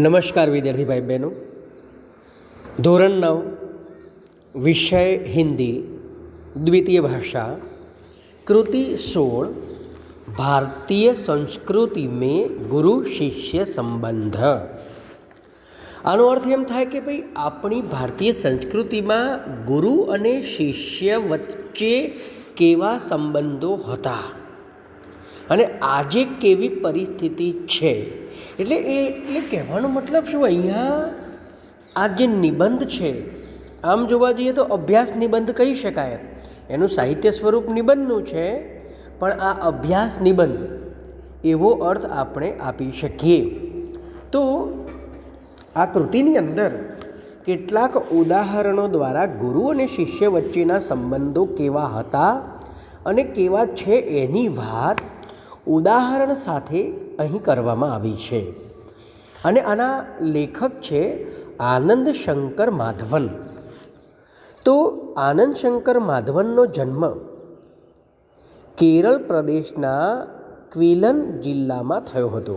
નમસ્કાર વિદ્યાર્થી ભાઈ બહેનો ધોરણ નવ વિષય હિન્દી દ્વિતીય ભાષા કૃતિ સોળ ભારતીય સંસ્કૃતિ મેં ગુરુ શિષ્ય સંબંધ આનો અર્થ એમ થાય કે ભાઈ આપણી ભારતીય સંસ્કૃતિમાં ગુરુ અને શિષ્ય વચ્ચે કેવા સંબંધો હતા અને આજે કેવી પરિસ્થિતિ છે એટલે એ એટલે કહેવાનો મતલબ શું અહીંયા આ જે નિબંધ છે આમ જોવા જઈએ તો અભ્યાસ નિબંધ કહી શકાય એનું સાહિત્ય સ્વરૂપ નિબંધનું છે પણ આ અભ્યાસ નિબંધ એવો અર્થ આપણે આપી શકીએ તો આ કૃતિની અંદર કેટલાક ઉદાહરણો દ્વારા ગુરુ અને શિષ્ય વચ્ચેના સંબંધો કેવા હતા અને કેવા છે એની વાત ઉદાહરણ સાથે અહીં કરવામાં આવી છે અને આના લેખક છે આનંદ શંકર માધવન તો આનંદ શંકર માધવનનો જન્મ કેરળ પ્રદેશના ક્વિલન જિલ્લામાં થયો હતો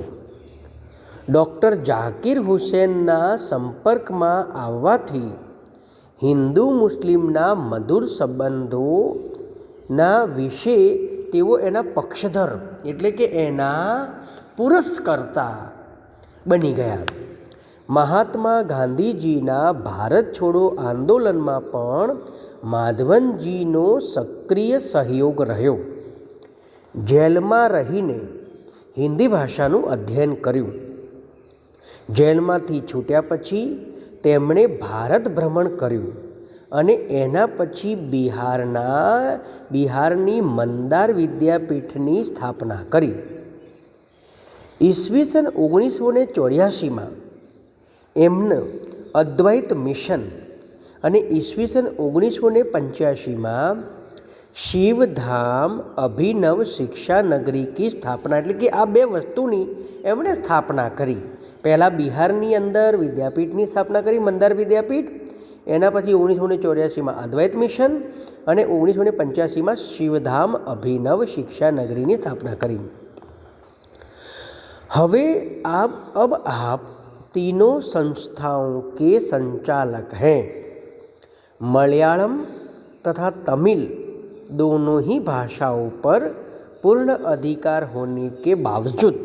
ડૉક્ટર જાકીર હુસેનના સંપર્કમાં આવવાથી હિન્દુ મુસ્લિમના મધુર સંબંધોના વિશે તેઓ એના પક્ષધર એટલે કે એના પુરસ્કર્તા બની ગયા મહાત્મા ગાંધીજીના ભારત છોડો આંદોલનમાં પણ માધવનજીનો સક્રિય સહયોગ રહ્યો જેલમાં રહીને હિન્દી ભાષાનું અધ્યયન કર્યું જેલમાંથી છૂટ્યા પછી તેમણે ભારત ભ્રમણ કર્યું અને એના પછી બિહારના બિહારની મંદાર વિદ્યાપીઠની સ્થાપના કરી ઈસવીસન ઓગણીસો ને ચોર્યાસીમાં એમનું અદ્વૈત મિશન અને ઈસવીસન ઓગણીસો ને પંચ્યાસીમાં શિવધામ અભિનવ શિક્ષા નગરી કી સ્થાપના એટલે કે આ બે વસ્તુની એમણે સ્થાપના કરી પહેલાં બિહારની અંદર વિદ્યાપીઠની સ્થાપના કરી મંદાર વિદ્યાપીઠ એના પછી 1984 માં આદ્વૈત મિશન અને 1985 માં શિવધામ અભિનવ શિક્ષણ નગરીની સ્થાપના કરી હવે આપબ હવે આપ ત્રિનો સંસ્થાઓ કે સંચાલક હે મલયાલમ તથા તમિલ દોનો હી ભાષા ઉપર પૂર્ણ અધિકાર હોને કે બાવજૂત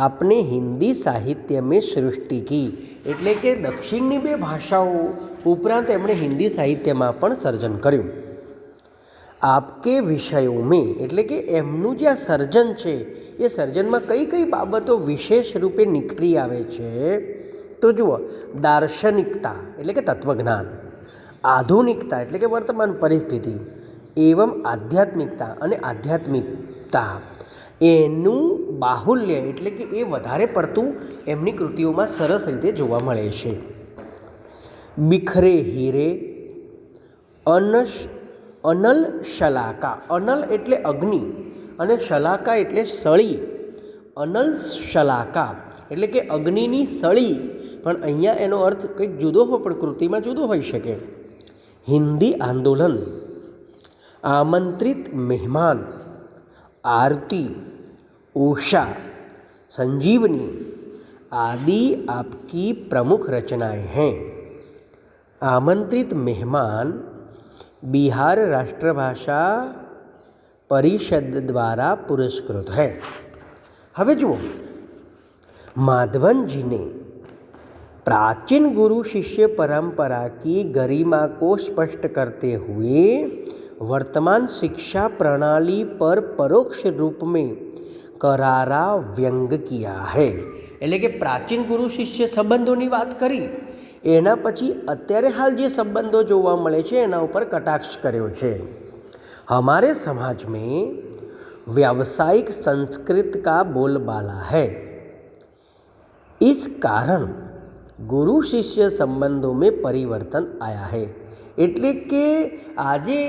આપને હિન્દી સાહિત્ય મેં સૃષ્ટિ કી એટલે કે દક્ષિણની બે ભાષાઓ ઉપરાંત એમણે હિન્દી સાહિત્યમાં પણ સર્જન કર્યું આપકે વિષયો મેં એટલે કે એમનું જે આ સર્જન છે એ સર્જનમાં કઈ કઈ બાબતો વિશેષ રૂપે નીકળી આવે છે તો જુઓ દાર્શનિકતા એટલે કે તત્વજ્ઞાન આધુનિકતા એટલે કે વર્તમાન પરિસ્થિતિ એવમ આધ્યાત્મિકતા અને આધ્યાત્મિકતા એનું બાહુલ્ય એટલે કે એ વધારે પડતું એમની કૃતિઓમાં સરસ રીતે જોવા મળે છે બિખરે હીરે અનશ અનલ શલાકા અનલ એટલે અગ્નિ અને શલાકા એટલે સળી અનલ શલાકા એટલે કે અગ્નિની સળી પણ અહીંયા એનો અર્થ કંઈક જુદો હોય પણ કૃતિમાં જુદો હોઈ શકે હિન્દી આંદોલન આમંત્રિત મહેમાન આરતી ऊषा संजीवनी आदि आपकी प्रमुख रचनाएँ हैं आमंत्रित मेहमान बिहार राष्ट्रभाषा परिषद द्वारा पुरस्कृत है हमें जो माधवन जी ने प्राचीन गुरु शिष्य परंपरा की गरिमा को स्पष्ट करते हुए वर्तमान शिक्षा प्रणाली पर परोक्ष रूप में करारा व्यंग किया है यानी कि प्राचीन गुरु शिष्य संबंधों की बात करी एनापची અત્યારે હાલ જે સબંધો જોવા મળે છે એના ઉપર કટાક્ષ કર્યો છે ہمارے સમાજમાં વ્યવસાયિક સંસ્કૃત કા બોલબાલા છે ਇਸ કારણ गुरु शिष्य संबंधों में परिवर्तन आया है એટલે કે આજે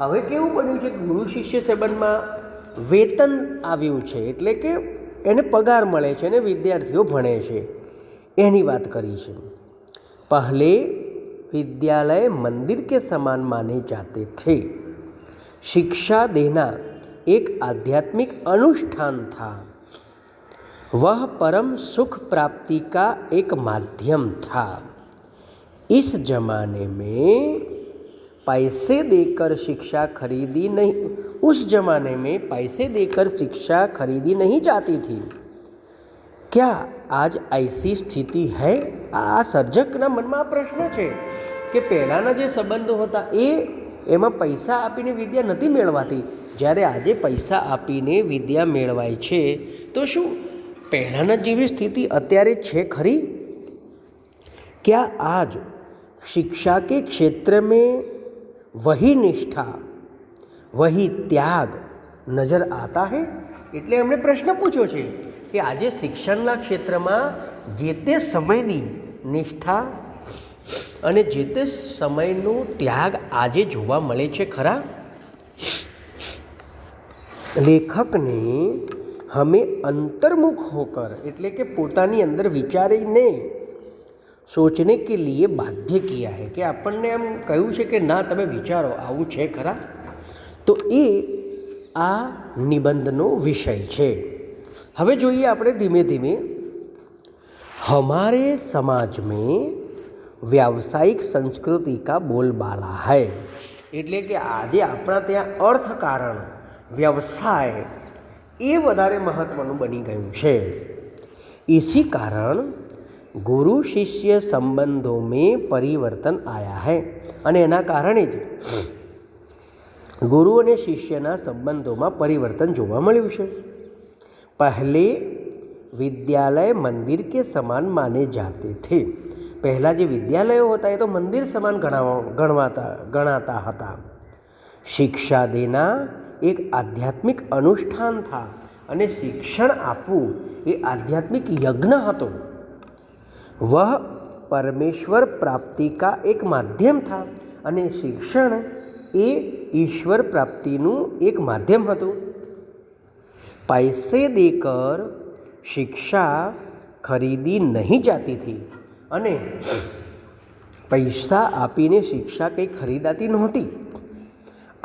હવે કેવું બની કે गुरु शिष्य संबंध में वेतन आयु છે पगार કે એને પગાર મળે છે અને વિદ્યાર્થીઓ ભણે છે मंदिर के समान माने जाते थे शिक्षा देना एक आध्यात्मिक अनुष्ठान था वह परम सुख प्राप्ति का एक माध्यम था इस जमाने में पैसे देकर शिक्षा खरीदी नहीं उस ज़माने में पैसे देकर शिक्षा खरीदी नहीं जाती थी क्या આજ આઈસી સ્થિતિ હૈ આ સર્જકના મનમાં પ્રશ્ન છે કે પહેલાંના જે સંબંધો હતા એ એમાં પૈસા આપીને વિદ્યા નથી મેળવાતી જ્યારે આજે પૈસા આપીને વિદ્યા મેળવાય છે તો શું પહેલાંના જેવી સ્થિતિ અત્યારે છે ખરી ક્યાં આજ શિક્ષા કે ક્ષેત્ર મેં વહી નિષ્ઠા વહી ત્યાગ નજર આતા હે એટલે એમણે પ્રશ્ન પૂછ્યો છે કે આજે શિક્ષણના ક્ષેત્રમાં જે તે સમયની નિષ્ઠા અને જે તે સમયનો ત્યાગ આજે જોવા મળે છે ખરા લેખકને હમે અંતર્મુખ હોકર એટલે કે પોતાની અંદર વિચારીને સોચને કે લીએ બાધ્ય કિયા હે કે આપણને એમ કહ્યું છે કે ના તમે વિચારો આવું છે ખરા તો એ આ નિબંધનો વિષય છે હવે જોઈએ આપણે ધીમે ધીમે હમારે સમાજ મેં વ્યાવસાયિક સંસ્કૃતિ કા બોલબાલા હૈ એટલે કે આજે આપણા ત્યાં અર્થકારણ વ્યવસાય એ વધારે મહત્ત્વનું બની ગયું છે એસી કારણ ગુરુ શિષ્ય સંબંધો મેં પરિવર્તન આયા હૈ અને એના કારણે જ ગુરુ અને શિષ્યના સંબંધોમાં પરિવર્તન જોવા મળ્યું છે પહેલે વિદ્યાલય મંદિર કે સમાન માને જાતે થે પહેલાં જે વિદ્યાલયો હતા એ તો મંદિર સમાન ગણાતા ગણાતા હતા શિક્ષા દેના એક આધ્યાત્મિક અનુષ્ઠાન થા અને શિક્ષણ આપવું એ આધ્યાત્મિક યજ્ઞ હતો વહ પરમેશ્વર પ્રાપ્તિ કા એક માધ્યમ થા અને શિક્ષણ ई ईश्वर प्राप्ति નું એક માધ્યમ હતું પૈસે દેકર શિક્ષા ખરીદી નહીં जाती थी અને પૈસા આપીને શિક્ષા કોઈ ખરીદાતી નહોતી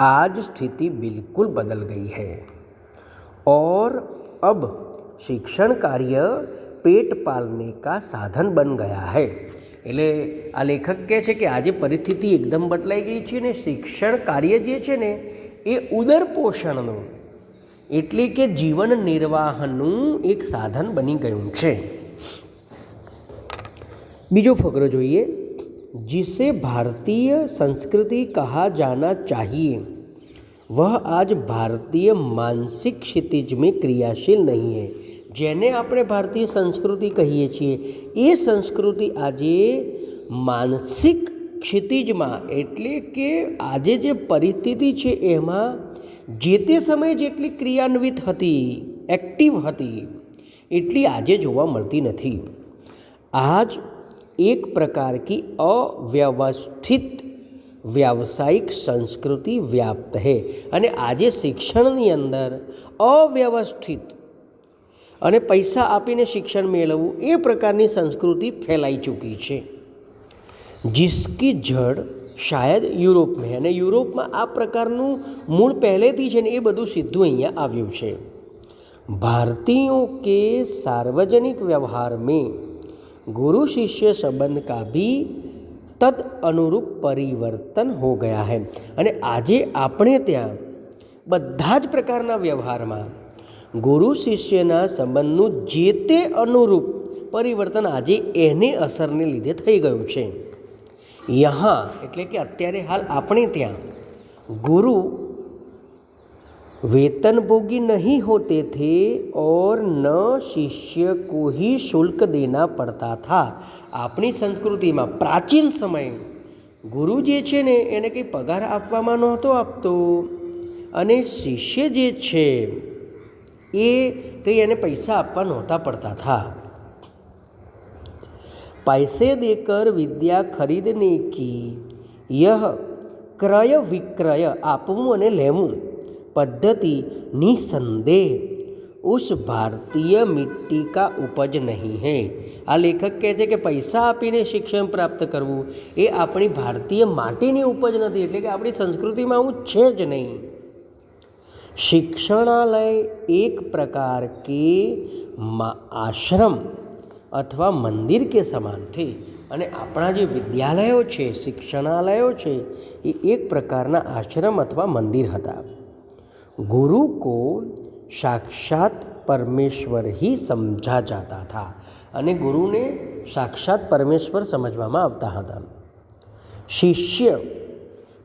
આજ સ્થિતિ બિલકુલ બદલ ગઈ છે ઓર અબ શિક્ષણ કાર્ય પેટ પાલને કા સાધન બન ગયા હૈ એલે આ લેખક કહે છે કે આ જે પરિસ્થિતિ एकदम બટલાઈ ગઈ છે ને શિક્ષણ કાર્ય જે છે ને એ ઉદર પોષણ નું એટલે કે જીવન નિર્વાહ નું એક સાધન બની ગયું છે બીજો ફકરો જોઈએ જીસે ભારતીય સંસ્કૃતિ કહા જાના ચાહીએ વહ આજ ભારતીય માનસિક ક્ષિતિજ મે ક્રિયાશીલ નહીં હે જેને આપણે ભારતીય સંસ્કૃતિ કહીએ છીએ એ સંસ્કૃતિ આજે માનસિક ક્ષિતિજમાં એટલે કે આજે જે પરિસ્થિતિ છે એમાં જે તે સમયે જેટલી ક્રિયાન્વિત હતી એક્ટિવ હતી એટલી આજે જોવા મળતી નથી આજ એક પ્રકાર કી અવ્યવસ્થિત વ્યાવસાયિક સંસ્કૃતિ વ્યાપ્ત હે અને આજે શિક્ષણની અંદર અવ્યવસ્થિત અને પૈસા આપીને શિક્ષણ મેળવવું એ પ્રકારની સંસ્કૃતિ ફેલાઈ ચૂકી છે જીસકી જડ શાયદ યુરોપમાં અને યુરોપમાં આ પ્રકારનું મૂળ પહેલેથી છે ને એ બધું સીધું અહીંયા આવ્યું છે ભારતીયો કે સાર્વજનિક વ્યવહાર મેં ગુરુ શિષ્ય સંબંધ કા ભી તદ અનુરૂપ પરિવર્તન હો ગયા હે અને આજે આપણે ત્યાં બધા જ પ્રકારના વ્યવહારમાં ગુરુ શિષ્યના સંબંધનું જે તે અનુરૂપ પરિવર્તન આજે એની અસરને લીધે થઈ ગયું છે યહાં એટલે કે અત્યારે હાલ આપણે ત્યાં ગુરુ વેતનભોગી નહીં હોતે થે ઓર ન શિષ્ય કો શુલ્ક દેના પડતા થા આપણી સંસ્કૃતિમાં પ્રાચીન સમયે ગુરુ જે છે ને એને કંઈ પગાર આપવામાં નહોતો આપતો અને શિષ્ય જે છે એ કંઈ એને પૈસા આપવા નહોતા પડતા હતા પૈસે દેકર વિદ્યા ખરીદને કી યહ ક્રય વિક્રય આપવું અને લેવું પદ્ધતિ નિસંદેહ ઉસ ભારતીય મિટ્ટી કા ઉપજ નહીં હે આ લેખક કહે છે કે પૈસા આપીને શિક્ષણ પ્રાપ્ત કરવું એ આપણી ભારતીય માટીની ઉપજ નથી એટલે કે આપણી સંસ્કૃતિમાં આવું છે જ નહીં શિક્ષણालय એક પ્રકાર કે આશ્રમ अथवा મંદિર કે સમાન થી અને આપણા જે વિદ્યાલયો છે શિક્ષણાલયો છે એ એક પ્રકારના આશ્રમ અથવા મંદિર હતા ગુરુ કો સાક્ષાત પરમેશ્વર હી સમજા જાતા થા અને ગુરુને સાક્ષાત પરમેશ્વર સમજવામાં આવતા હતા શિષ્ય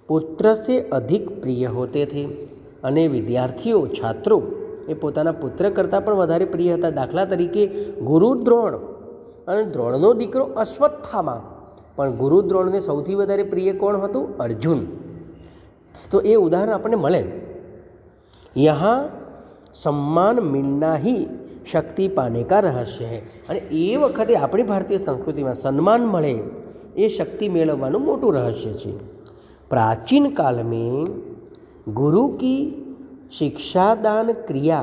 પુત્ર સે અધિક પ્રિય હોતે થે અને વિદ્યાર્થીઓ છાત્રો એ પોતાના પુત્ર કરતાં પણ વધારે પ્રિય હતા દાખલા તરીકે ગુરુ દ્રોણ અને દ્રોણનો દીકરો અશ્વત્થામા પણ ગુરુ દ્રોણને સૌથી વધારે પ્રિય કોણ હતું અર્જુન તો એ ઉદાહરણ આપણને મળે યહાં સન્માન મિલના હી શક્તિ પાને કા રહસ્ય હે અને એ વખતે આપણી ભારતીય સંસ્કૃતિમાં સન્માન મળે એ શક્તિ મેળવવાનું મોટું રહસ્ય છે પ્રાચીન કાલમાં गुरु की शिक्षादान क्रिया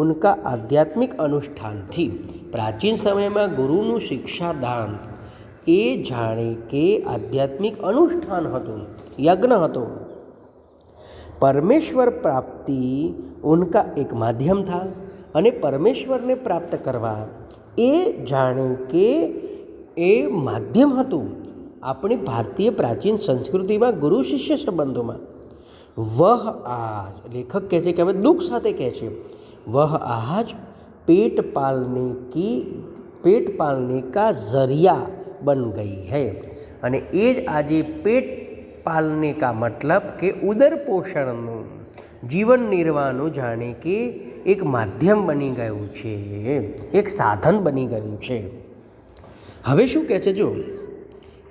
उनका आध्यात्मिक अनुष्ठान थी प्राचीन समय में गुरुनु शिक्षादान ये जाने के आध्यात्मिक अनुष्ठान यज्ञ परमेश्वर प्राप्ति उनका एक माध्यम था अने परमेश्वर ने प्राप्त करवा ए जाने के ए माध्यम अपनी भारतीय प्राचीन संस्कृति में गुरु शिष्य संबंधों में વહ આજ લેખક કહે છે કે હવે દુઃખ સાથે કહે છે વહ આજ પેટ પાલને કી પેટ પાલને કા જરિયા બન ગઈ હે અને એ જ આજે પેટ પાલને કા મતલબ કે ઉદર પોષણનું જીવન નિર્વાહનું જાણે કે એક માધ્યમ બની ગયું છે એક સાધન બની ગયું છે હવે શું કહે છે જો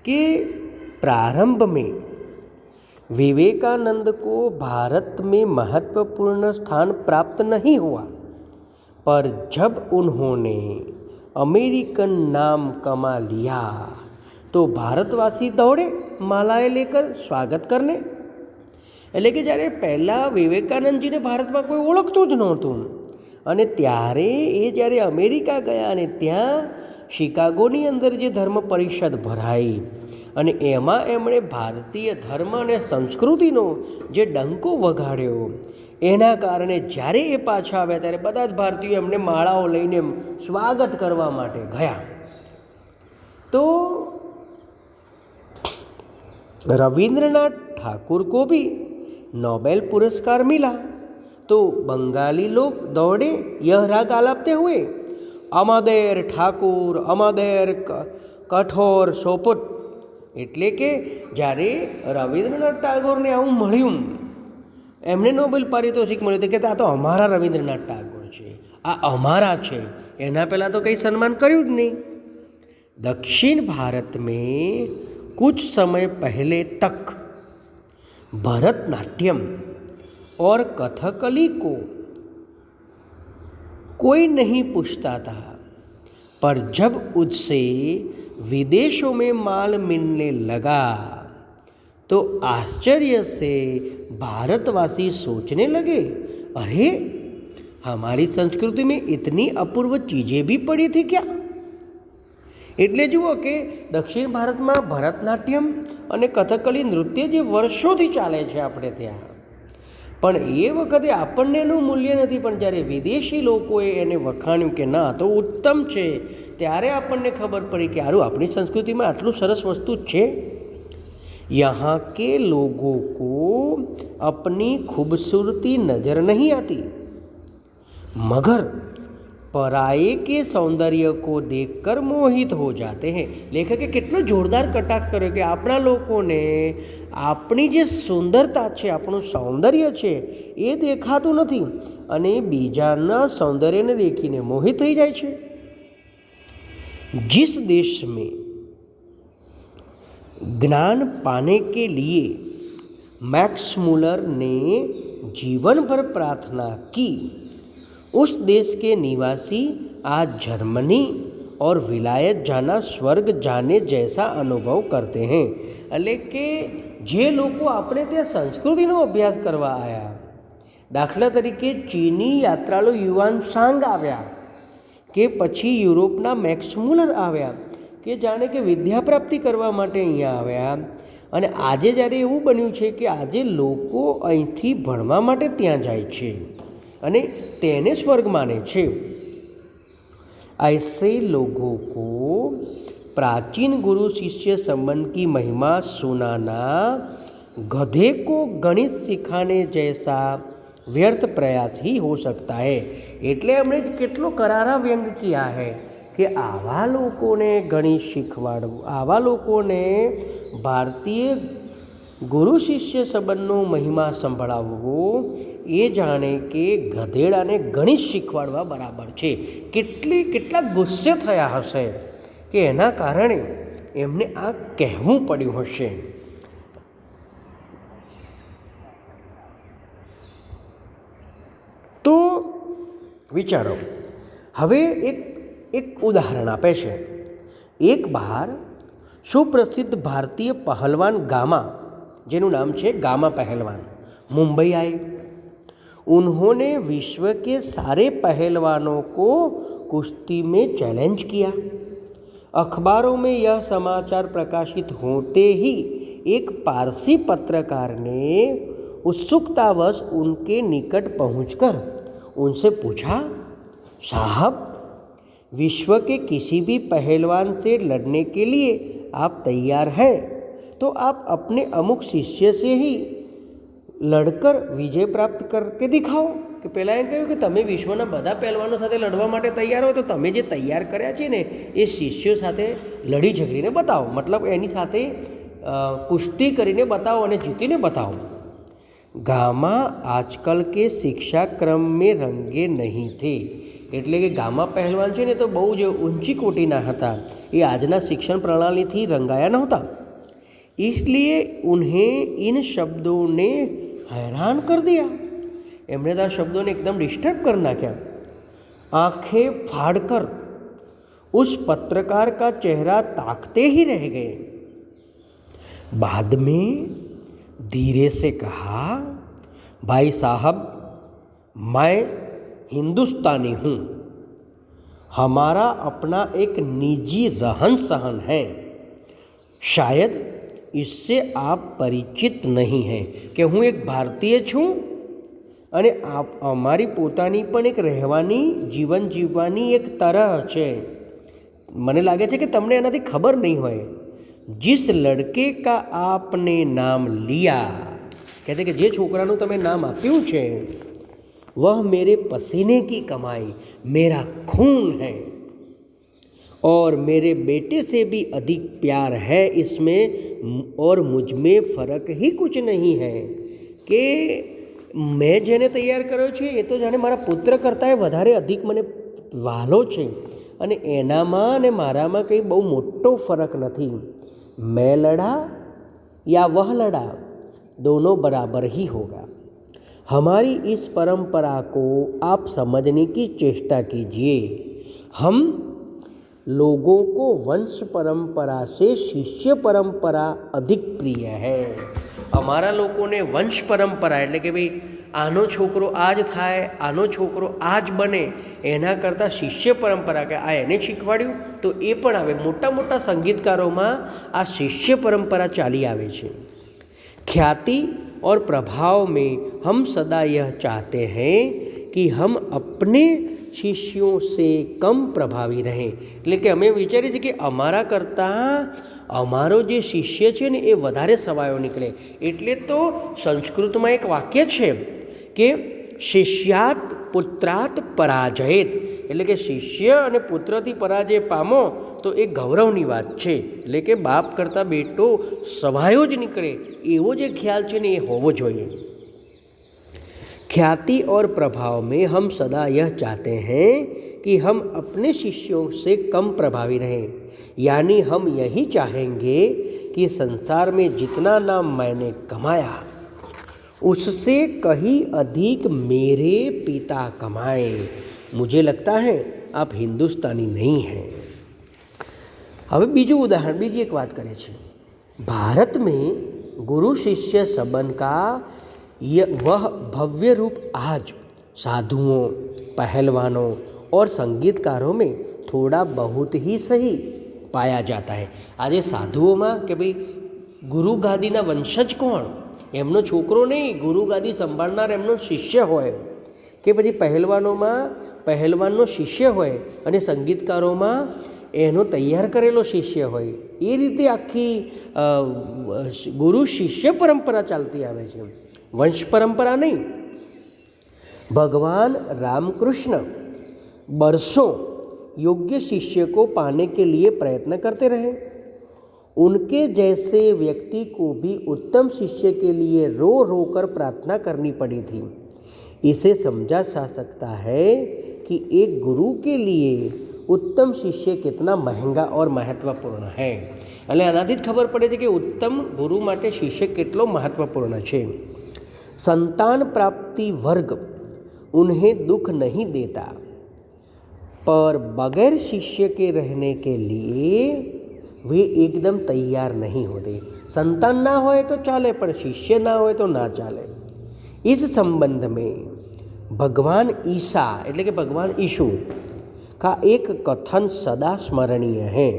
કે પ્રારંભ મેં विवेकानंद को भारत में महत्वपूर्ण स्थान प्राप्त नहीं हुआ पर जब उन्होंने अमेरिकन नाम कमा लिया तो भारतवासी दौड़े मालाएं लेकर स्वागत करने कि जयरे पहला विवेकानंद जी ने भारत में कोई ओखत तो ज नतुँ अने त्यारे ये जयरे अमेरिका गया त्या शिकागोनी अंदर जो धर्म परिषद भराई અને એમાં એમણે ભારતીય ધર્મ અને સંસ્કૃતિનો જે ડંકો વગાડ્યો એના કારણે જ્યારે એ પાછા આવ્યા ત્યારે બધા જ ભારતીયો એમને માળાઓ લઈને સ્વાગત કરવા માટે ગયા તો રવિન્દ્રનાથ ઠાકુર કોબી નોબેલ પુરસ્કાર મિલા તો બંગાળી લોક દોડે યહ રાગ આલાપતે હુએ અમાદેર ઠાકુર અમાદેર કઠોર સોપટ એટલે કે જ્યારે રવીન્દ્રનાથ ટાગોરને આઉ મ મળ્યું એમને નોબેલ પારિતોષિક મળ્યો તો એ કે આ તો અમારો રવીન્દ્રનાથ ટાગોર છે આ અમારો છે એના પેલા તો કઈ સન્માન કર્યું જ નહી દક્ષિણ ભારત મેં kuch samay pehle tak bharat natyam aur kathakali ko koi nahi puchhta tha par jab usse विदेशों में माल मिलने लगा तो आश्चर्य से भारतवासी सोचने लगे अरे हमारी संस्कृति में इतनी अपूर्व चीज़ें भी पड़ी थी क्या એટલે જુઓ કે દક્ષિણ ભારતમાં ભરતનાટ્યમ અને કથકલી નૃત્ય જે વર્ષોથી ચાલે છે આપણે ત્યાં પણ એ વખતે આપણને એનું મૂલ્ય નથી પણ જ્યારે વિદેશી લોકોએ એને વખાણ્યું કે ના તો ઉત્તમ છે ત્યારે આપણને ખબર પડી કે આરું આપણી સંસ્કૃતિમાં આટલું સરસ વસ્તુ છે યહાં કે લોકો કો અપની ખૂબસૂરતી નજર નહીં આતી મગર पराए के सौंदर्य को देखकर મોહિત હો જાતે હૈ લેખકે કેટલો જોરદાર કટાક્ષ કર્યો કે આપણા લોકોને આપણી જે સુંદરતા છે આપણું સૌંદર્ય છે એ દેખાતું નથી અને બીજાના સૌંદર્યને દેખીને મોહિત થઈ જાય છે जिस देश में ज्ञान पाने के लिए मैक्स मूलर ने जीवन भर प्रार्थना की उस देश के निवासी आज जर्मनी और વિલાયત જાના સ્વર્ગ જાને જૈસા અનુભવ કરતે हैं એટલે કે જે લોકો આપણે ત્યાં સંસ્કૃતિનો અભ્યાસ કરવા આવ્યા દાખલા તરીકે ચીની યાત્રાળુ યુવાન સાંગ આવ્યા કે પછી યુરોપના મેક્સમુલર આવ્યા કે જાણે કે વિદ્યા પ્રાપ્તિ કરવા માટે અહીંયા આવ્યા અને આજે જ્યારે એવું બન્યું છે કે આજે લોકો અહીંથી ભણવા માટે ત્યાં જાય છે અને તેને સ્વર્ગ માને છે ऐसे लोगों को प्राचीन गुरु शिष्य संबंध की महिमा सुनाना गधे को गणित सिखाने जैसा व्यर्थ प्रयास ही हो सकता है एटले हमने के करारा व्यंग किया है कि आवा लोगों ने गणित शीखवाड़ू आवा लोगों ने भारतीय गुरु शिष्य संबंधों महिमा संभावो એ જાણે કે ગધેડાને ગણિત શીખવાડવા બરાબર છે કેટલી કેટલા ગુસ્સે થયા હશે કે એના કારણે એમને આ કહેવું પડ્યું હશે તો વિચારો હવે એક એક ઉદાહરણ આપે છે એક બહાર સુપ્રસિદ્ધ ભારતીય પહેલવાન ગામા જેનું નામ છે ગામા પહેલવાન મુંબઈ આવી उन्होंने विश्व के सारे पहलवानों को कुश्ती में चैलेंज किया अखबारों में यह समाचार प्रकाशित होते ही एक पारसी पत्रकार ने उत्सुकतावश उनके निकट पहुंचकर उनसे पूछा साहब विश्व के किसी भी पहलवान से लड़ने के लिए आप तैयार हैं तो आप अपने अमुक शिष्य से ही લડકર વિજય પ્રાપ્ત કર કે દેખાઓ કે પહેલાં એમ કહ્યું કે તમે વિશ્વના બધા પહેલવાનો સાથે લડવા માટે તૈયાર હો તો તમે જે તૈયાર કર્યા છે ને એ શિષ્યો સાથે લડી ઝઘડીને બતાવો મતલબ એની સાથે પુષ્ટિ કરીને બતાવો અને જીતીને બતાવો ગામાં આજકાલ કે શિક્ષાક્રમ મેં રંગે નહીં થે એટલે કે ગામા પહેલવાન છે ને તો બહુ જ ઊંચી કોટીના હતા એ આજના શિક્ષણ પ્રણાલીથી રંગાયા નહોતા इसलिए उन्हें इन શબ્દોને હેરાન કરી દીયા એમણે તો शब्दों ने एकदम डिस्टर्ब कर નાખ્યા आंखें फाड़कर उस पत्रकार का चेहरा ताकते ही रह गए बाद में धीरे से कहा भाई साहब मैं हिंदुस्तानी हूँ हमारा अपना एक निजी रहन सहन है शायद इससे આપ પરિચિત નહીં हैं કે હું એક ભારતીય છું અને આપ અમારી પોતાની પણ એક રહેવાની જીવન જીવવાની એક તરહ છે મને લાગે છે કે તમને એનાથી ખબર નહીં હોય જીસ લડકે કા આપને નામ લિયા કહેતે કે જે છોકરાનું તમે નામ આપ્યું છે વહ મેરે પસીને કી કમાઈ મેરા ખૂન હૈ और मेरे बेटे से भी अधिक प्यार है इसमें और मुझ में ફરક હી કુછ નહીં હૈ કે મેં જેને તૈયાર કર્યો છે એ તો જાણે મારા પુત્ર કરતાંય વધારે અધિક મને વહાલો છે અને એનામાં અને મારામાં કંઈ બહુ મોટો ફરક નથી મેં લડા યા વહ લડા દોનો બરાબર ही होगा हमारी इस परंपरा को आप समझने की चेष्टा कीजिए हम लोगों को वंश परंपरा से शिष्य परंपरा अधिक प्रिय है हमारा लोगों ने वंश परंपरा એટલે કે ભઈ આનો છોકરો આજ થાય આનો છોકરો આજ બને એના કરતા શિષ્ય પરંપરા કે આ એને શીખવાડી તો એ પણ હવે મોટા મોટા સંગીતકારો માં આ શિષ્ય પરંપરા ચાલી આવે છે ખ્યાતિ ઓર પ્રભાવ મેં હમ સદા યહ ચાહતે હૈ કી હમ અપને શિષ્યો સે કમ પ્રભાવી રહે એટલે કે અમે વિચારીએ છીએ કે અમારા કરતાં અમારો જે શિષ્ય છે ને એ વધારે સવાયો નીકળે એટલે તો સંસ્કૃતમાં એક વાક્ય છે કે શિષ્યાત પુત્રાત પરાજયેત એટલે કે શિષ્ય અને પુત્રથી પરાજય પામો તો એ ગૌરવની વાત છે એટલે કે બાપ કરતાં બેટો સવાયો જ નીકળે એવો જે ખ્યાલ છે ને એ હોવો જોઈએ ख्याति और प्रभाव में हम सदा यह चाहते हैं कि हम अपने शिष्यों से कम प्रभावी रहें यानी हम यही चाहेंगे कि संसार में जितना नाम मैंने कमाया उससे कहीं अधिक मेरे पिता कमाए मुझे लगता है आप हिंदुस्तानी नहीं हैं હવે बीजू उदाहरण बीजी एक बात करें भारत में गुरु शिष्य संबंध का का वह भव्य रूप आज साधुओं पहलवानों और સંગીતકારો મેં થોડા બહુત હી સહી પાયા જાતા હૈ આજે સાધુઓમાં કે ભાઈ ગુરુ ગાદીના વંશજ કોણ એમનો છોકરો નહીં ગુરુ ગાદી સંભાળનાર એમનો શિષ્ય હોય કે પછી પહેલવાનોમાં પહેલવાનનો શિષ્ય હોય અને સંગીતકારોમાં એનો તૈયાર કરેલો શિષ્ય હોય એ રીતે આખી ગુરુ શિષ્ય પરંપરા ચાલતી આવે છે वंश परंपरा नहीं भगवान रामकृष्ण बरसों योग्य शिष्य को पाने के लिए प्रयत्न करते रहे उनके जैसे व्यक्ति को भी उत्तम शिष्य के लिए रो रो कर प्रार्थना करनी पड़ी थी इसे समझा जा सकता है कि एक गुरु के लिए उत्तम शिष्य कितना महंगा और महत्वपूर्ण है એટલે આનાથી खबर पड़े थी कि उत्तम गुरु माटे शिष्य શિષ્ય महत्वपूर्ण है संतान प्राप्ति वर्ग उन्हें दुख नहीं देता पर बगैर शिष्य के रहने के लिए वे एकदम तैयार नहीं होते संतान ना होए तो चले पर शिष्य ना होए तो ना चले इस संबंध में भगवान ईसा एट के भगवान ईशु का एक कथन सदा स्मरणीय है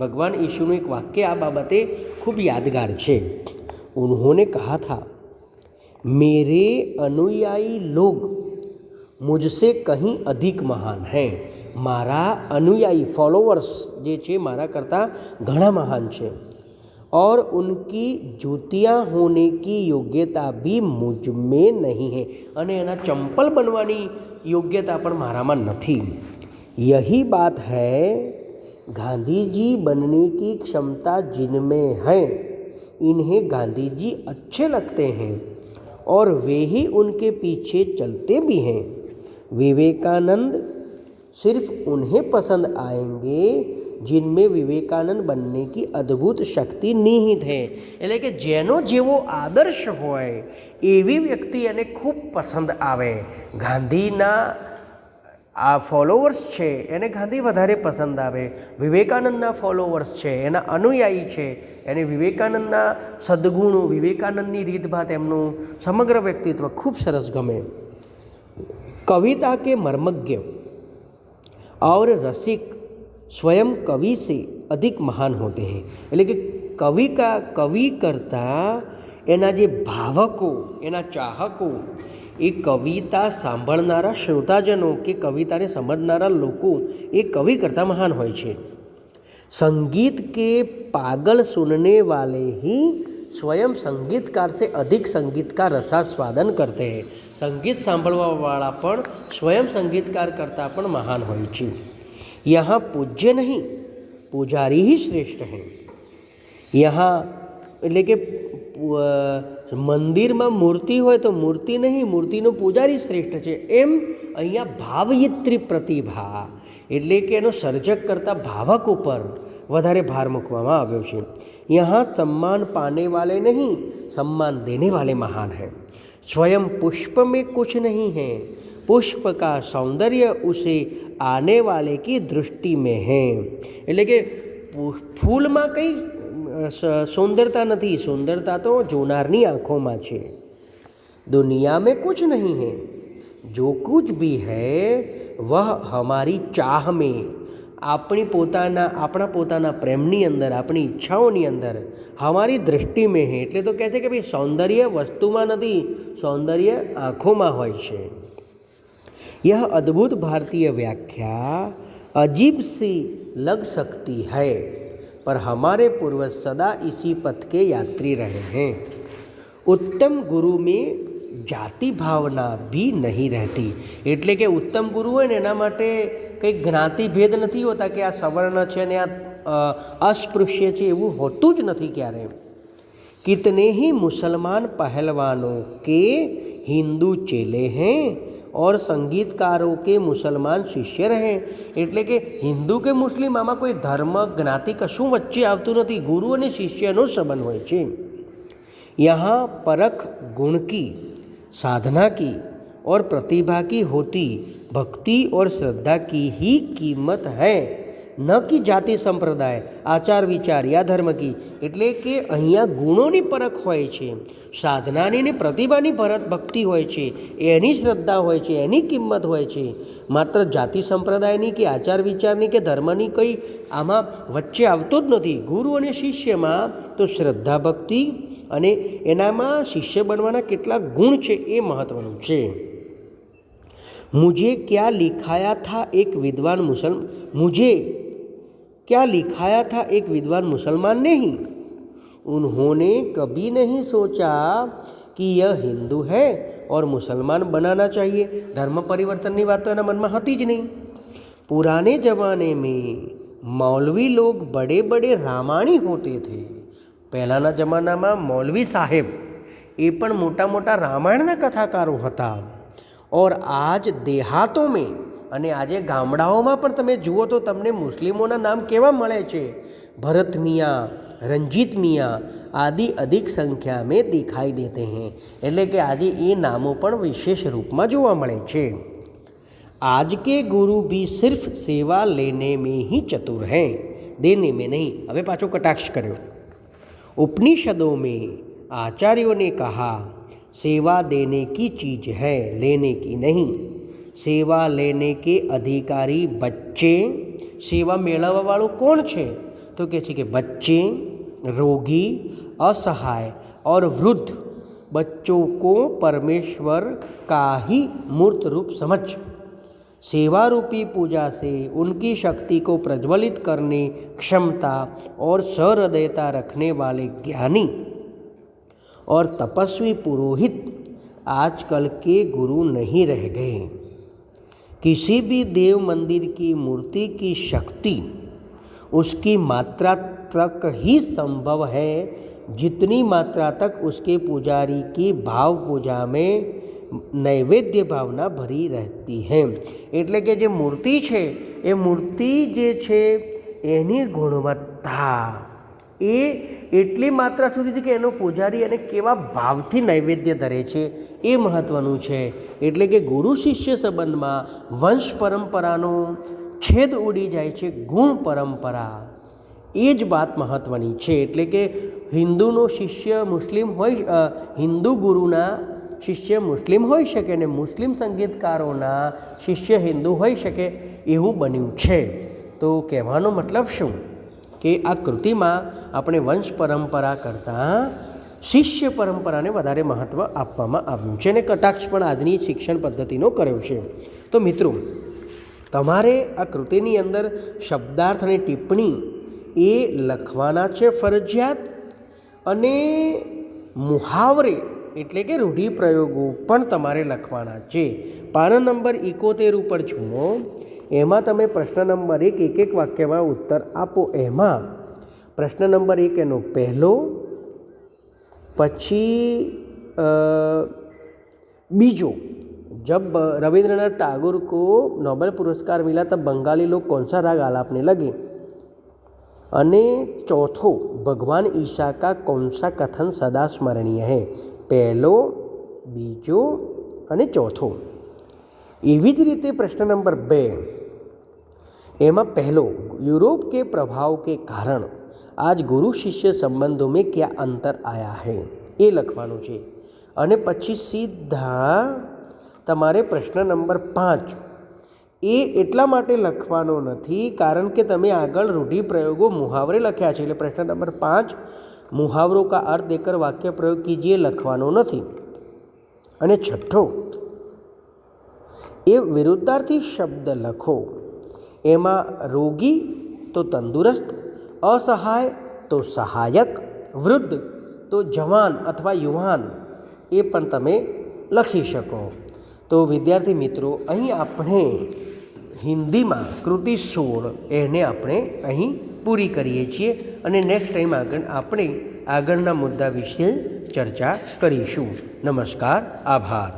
भगवान ईशु ने एक वाक्य आ बाबते खूब यादगार है उन्होंने कहा था मेरे अनुयायी लोग मुझसे कहीं अधिक महान हैं मारा अनुयायी फॉलोअर्स जे छे मारा करता घना महान छे और उनकी जूतियाँ होने की योग्यता भी मुझ में नहीं है एना चंपल बनवानी योग्यता पर मारा में नहीं यही बात है गांधी जी बनने की क्षमता जिनमें है इन्हें गांधी जी अच्छे लगते हैं और वे ही उनके पीछे चलते भी हैं विवेकानंद सिर्फ उन्हें पसंद आएंगे जिनमें विवेकानंद बनने की अद्भुत शक्ति निहित है कि जैनों જેનો आदर्श होए હોય व्यक्ति यानी खूब पसंद आवे गांधी ना આ ફોલોવર્સ છે એને ગાંધી વધારે પસંદ આવે વિવેકાનંદના ફોલોવર્સ છે એના અનુયાયી છે એને વિવેકાનંદના સદગુણો વિવેકાનંદની રીતભાત એમનું સમગ્ર વ્યક્તિત્વ ખૂબ સરસ ગમે કવિતા કે મર્મજ્ઞ और રસિક સ્વયં કવિ સે અધિક મહાન હોતે હે એટલે કે કવિ કા કવિ કરતાં એના જે ભાવકો એના ચાહકો એ કવિતા સાંભળનારા શ્રોતાજનો કે કવિતાને સમજનારા લોકો એ કવિ કરતાં મહાન હોય છે संगीत के पागल सुनने वाले ही स्वयं संगीतकार से अधिक संगीत का रसास्वादन करते हैं संगीत સાંભળવાવાળા પણ સ્વયં સંગીતકાર કરતાં પણ મહાન હોય છે યહાં પૂજ્ય નહીં પૂજારી હિ શ્રેષ્ઠ હૈ યહાં એટલે કે વ મંદિરમાં મૂર્તિ હોય તો મૂર્તિ નહીં મૂર્તિનો પૂજારી શ્રેષ્ઠ છે એમ અહીંયા ભાવ્યત્રી પ્રતિભા એટલે કે એનો સર્જક કર્તા ભાવક ઉપર વધારે ભાર મૂકવામાં આવ્યો છે અહીંયા সম্মান પાનેવાલે નહીં সম্মান દેનેવાલે મહાન છે સ્વયં પુષ્પમે કુછ નહીં હે પુષ્પ કા સૌંદર્ય ઉસે આનેવાલે કી દ્રષ્ટિ મે હે એટલે કે ફૂલ માં કઈ सुंदरता नहीं सुंदरता तो जोनारनी आँखों में छे दुनिया में कुछ नहीं है जो कुछ भी है वह हमारी चाह में अपनी पोता अपना पोता प्रेमनी अंदर अपनी इच्छाओं अंदर हमारी दृष्टि में है एट्ले तो कहते कि भाई सौंदर्य वस्तु में नहीं सौंदर्य आँखों में हो यह अद्भुत भारतीय व्याख्या अजीब सी लग सकती है पर हमारे पूर्वज सदा इसी पथ के यात्री रहे हैं उत्तम गुरु में जाति भावना भी नहीं रहती એટલે કે ઉત્તમ ગુરુ હોય ને એના માટે કઈ જાતિ ભેદ નથી હોતા કે આ સવર્ણ છે ને આ અસ્પૃશ્ય છે એવું હોતું જ નથી ક્યારે કીર્તને હી મુસ્લમાન પહલવાનો કે હિન્દુ ચહેલે હે और संगीतकारों के मुसलमान शिष्य रहे એટલે કે હિન્દુ કે મુસ્લિમ اما કોઈ ધર્મ જ્ઞાતી કશું વચ્ચે આવતું ન હતી ગુરુ અને શિષ્યનો સંબંધ હોય છે યહ પરખ ગુણની સાધનાની ઓર પ્રતિભાની હોતી ભક્તિ ઓર શ્રદ્ધાની હી કિંમત હૈ ન કી જાતિ સંપ્રદાય આચાર વિચાર યા ધર્મ કી એટલે કે અહીંયા ગુણોની પરખ હોય છે સાધનાની ને પ્રતિભાની ભરત ભક્તિ હોય છે એની શ્રદ્ધા હોય છે એની કિંમત હોય છે માત્ર જાતિ સંપ્રદાયની કે આચાર વિચારની કે ધર્મની કંઈ આમાં વચ્ચે આવતો જ નથી ગુરુ અને શિષ્યમાં તો શ્રદ્ધા ભક્તિ અને એનામાં શિષ્ય બનવાના કેટલા ગુણ છે એ મહત્ત્વનું છે મુજે ક્યાં લિખાયા થા એક વિદ્વાન મુસલ મુજે क्या लिखाया था एक विद्वान मुसलमान ने ही उन्होंने कभी नहीं सोचा कि यह हिंदू है और मुसलमान बनाना चाहिए धर्म परिवर्तनની વાત તો એના तो मन में हतीज नहीं पुराने ज़माने में मौलवी लोग बड़े बड़े रामाणी होते थे ना जमाना में मौलवी साहेब ये मोटा मोटा रामायण कथाकारों હતા और आज देहातों में અને આજે ગામડાઓમાં પણ તમે જુઓ તો તમને મુસ્લિમોના નામ કેવા મળે છે ભરત મિયા રંજીત મિયા આદી અધિક સંખ્યામાં દેખાઈ દેતે છે એટલે કે આજે એ નામો પણ વિશેષ રૂપમાં જોવા મળે છે આજ કે ગુરુ બી સિર્ફ સેવા લેને મેહી ચતુર હે દેને મે નહીં હવે પાછો કટાક્ષ કર્યો ઉપનિષદો મે આચાર્યોને કહા સેવા દેને કી ચીજ હે લેને કી નહીં सेवा लेने के अधिकारी बच्चे सेवा મેળવવાવાળું वालों છે તો કહે છે કે બચ્ચે रोगी असहाय और वृद्ध बच्चों को परमेश्वर का ही मूर्त रूप समझ सेवा रूपी पूजा से उनकी शक्ति को प्रज्वलित करने क्षमता और सहृदयता रखने वाले ज्ञानी और तपस्वी पुरोहित आजकल के गुरु नहीं रह गए किसी भी देव मंदिर की मूर्ति की शक्ति उसकी मात्रा तक ही संभव है जितनी मात्रा तक उसके पुजारी की भाव पूजा में नैवेद्य भावना भरी रहती है एट्ले कि जो मूर्ति है ये मूर्ति जे है એની गुणवत्ता એ એટલી માત્રા સુધી છે કે એનો પૂજારી અને કેવા ભાવથી નૈવેદ્ય ધરે છે એ મહત્ત્વનું છે એટલે કે ગુરુ શિષ્ય સંબંધમાં વંશ પરંપરાનો છેદ ઉડી જાય છે ગુણ પરંપરા એ જ વાત મહત્ત્વની છે એટલે કે હિન્દુનો શિષ્ય મુસ્લિમ હોય હિન્દુ ગુરુના શિષ્ય મુસ્લિમ હોઈ શકે ને મુસ્લિમ સંગીતકારોના શિષ્ય હિન્દુ હોઈ શકે એવું બન્યું છે તો કહેવાનો મતલબ શું કે આ કૃતિમાં આપણે વંશ પરંપરા કરતાં શિષ્ય પરંપરાને વધારે મહત્ત્વ આપવામાં આવ્યું છે અને કટાક્ષ પણ આજની શિક્ષણ પદ્ધતિનો કર્યો છે તો મિત્રો તમારે આ કૃતિની અંદર શબ્દાર્થ અને ટિપ્પણી એ લખવાના છે ફરજિયાત અને મુહાવરે એટલે કે રૂઢિપ્રયોગો પણ તમારે લખવાના છે પાના નંબર ઇકોતેર ઉપર જુઓ એમાં તમને પ્રશ્ન નંબર 1 એક એક વાક્યમાં ઉત્તર આપો એમાં પ્રશ્ન નંબર 1 એનો પહેલો પછી બીજો જબ રવીન્દ્રનાથ ટાગોર કો નોબેલ પુરસ્કાર મળ્યા તો બંગાળી લોકો કонસા રાગ આલાપને લાગે અને ચોથો ભગવાન ઈશા કા કонસા કથન સદા સ્મરણીય હે પહેલો બીજો અને ચોથો એવી જ રીતે પ્રશ્ન નંબર બે એમાં પહેલો યુરોપ કે પ્રભાવ કે કારણ આજ ગુરુ શિષ્ય સંબંધો મેં ક્યાં અંતર આયા હે એ લખવાનું છે અને પછી સીધા તમારે પ્રશ્ન નંબર પાંચ એ એટલા માટે લખવાનો નથી કારણ કે તમે આગળ રૂઢિપ્રયોગો મુહાવરે લખ્યા છે એટલે પ્રશ્ન નંબર પાંચ મુહાવરો કા અર્ધ દેકર વાક્ય પ્રયોગ કીજીએ લખવાનો નથી અને છઠ્ઠો એ વિરુદ્ધાર્થી શબ્દ લખો એમાં રોગી તો તંદુરસ્ત અસહાય તો સહાયક વૃદ્ધ તો જવાન અથવા યુવાન એ પણ તમે લખી શકો તો વિદ્યાર્થી મિત્રો અહીં આપણે હિન્દીમાં કૃતિ સોળ એને આપણે અહીં પૂરી કરીએ છીએ અને નેક્સ્ટ ટાઈમ આગળ આપણે આગળના મુદ્દા વિશે ચર્ચા કરીશું નમસ્કાર આભાર